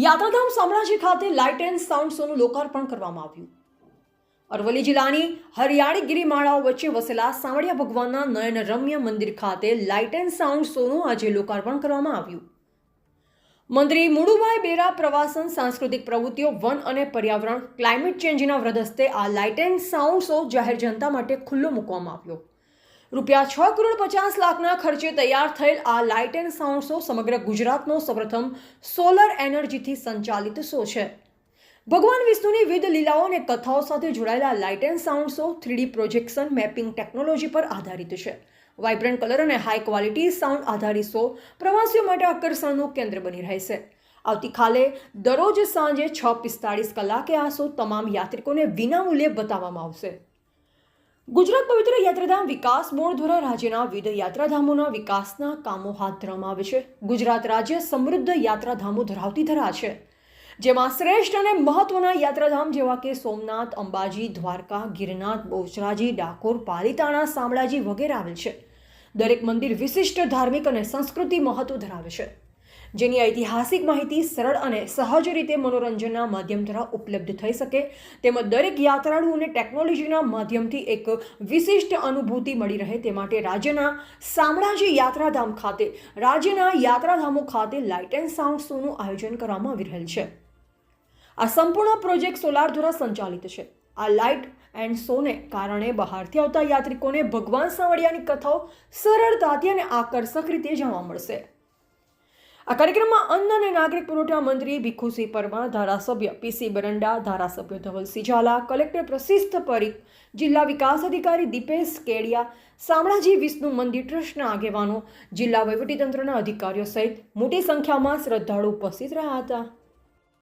યાત્રાધામ શામળાજી ખાતે light and sound શોનું લોકાર્પણ કરવામાં આવ્યું. અરવલ્લી જિલ્લાની હરિયાળી ગિરિમાળાઓ વચ્ચે વસેલા સાવડિયા ભગવાનના નયન રમ્ય મંદિર ખાતે લાઇટ એન્ડ સાઉન્ડ શોનું આજે લોકાર્પણ કરવામાં આવ્યું. મંત્રી મુડુભાઈ બેરા પ્રવાસન, સાંસ્કૃતિક પ્રવૃત્તિઓ, વન અને પર્યાવરણ, ક્લાઇમેટ ચેન્જના વ્રદહસ્તે આ લાઇટ એન્ડ સાઉન્ડ શો જાહેર જનતા માટે ખુલ્લો મૂકવામાં આવ્યો. રૂપિયા છ કરોડ પચાસ લાખના ખર્ચે તૈયાર થયેલ આ લાઇટ એન્ડ સાઉન્ડ શો સમગ્ર ગુજરાતનો સૌપ્રથમ સોલર એનર્જીથી સંચાલિત શો છે. ભગવાન વિષ્ણુની વિવિધ લીલાઓ અને કથાઓ સાથે જોડાયેલા light and sound show three D projection mapping technology પર આધારિત છે. વાઇબ્રન્ટ કલર અને હાઈ ક્વોલિટી સાઉન્ડ આધારિત શો પ્રવાસીઓ માટે આકર્ષણનું કેન્દ્ર બની રહેશે આવતીકાલે દરરોજ સાંજે છ પિસ્તાળીસ કલાકે આ શો તમામ યાત્રિકોને વિનામૂલ્યે બતાવવામાં આવશે. ગુજરાત પવિત્ર યાત્રાધામ વિકાસ બોર્ડ દ્વારા રાજ્યના વિવિધ યાત્રાધામોના વિકાસના કામો હાથ ધરવામાં આવે છે. ગુજરાત રાજ્ય સમૃદ્ધ યાત્રાધામો ધરાવતી ધરા છે જેમાં શ્રેષ્ઠ અને મહત્વના યાત્રાધામ જેવા કે સોમનાથ, અંબાજી, દ્વારકા ગિરનાથ બહુચરાજી, ડાકોર, પાલિતાણા, શામળાજી વગેરે આવેલ છે. દરેક મંદિર વિશિષ્ટ ધાર્મિક અને સંસ્કૃતિ મહત્વ ધરાવે છે. જેની ઐતિહાસિક માહિતી સરળ અને સહજ રીતે મનોરંજનના માધ્યમ દ્વારા ઉપલબ્ધ થઈ શકે. તેમજ દરેક યાત્રાળુઓને ટેકનોલોજીના માધ્યમથી એક વિશિષ્ટ અનુભૂતિ મળી રહે તે માટે રાજ્યના શામળાજી યાત્રાધામ ખાતે, રાજ્યના યાત્રાધામો ખાતે લાઇટ એન્ડ સાઉન્ડ શોનું આયોજન કરવામાં આવી રહેલ છે. આ સંપૂર્ણ પ્રોજેક્ટ સોલાર દ્વારા સંચાલિત છે. આ લાઇટ એન્ડ શોને કારણે બહારથી આવતા યાત્રિકોને ભગવાન સાંવડિયાની કથાઓ સરળતાથી અને આકર્ષક રીતે જાણવા મળશે. આ કાર્યક્રમમાં અન્ન અને નાગરિક પુરવઠા મંત્રી ભીખુસિંહ પરમાર, ધારાસભ્ય પીસી બરંડા, ધારાસભ્ય ધવલસિંહ ઝાલા, કલેક્ટર પ્રશિસ્ત પરીખ, જિલ્લા વિકાસ અધિકારી દીપેશ કેડિયા, શામળાજી વિષ્ણુ મંદિર ટ્રસ્ટના આગેવાનો, જિલ્લા વહીવટીતંત્રના અધિકારીઓ સહિત મોટી સંખ્યામાં શ્રદ્ધાળુ ઉપસ્થિત રહ્યા હતા.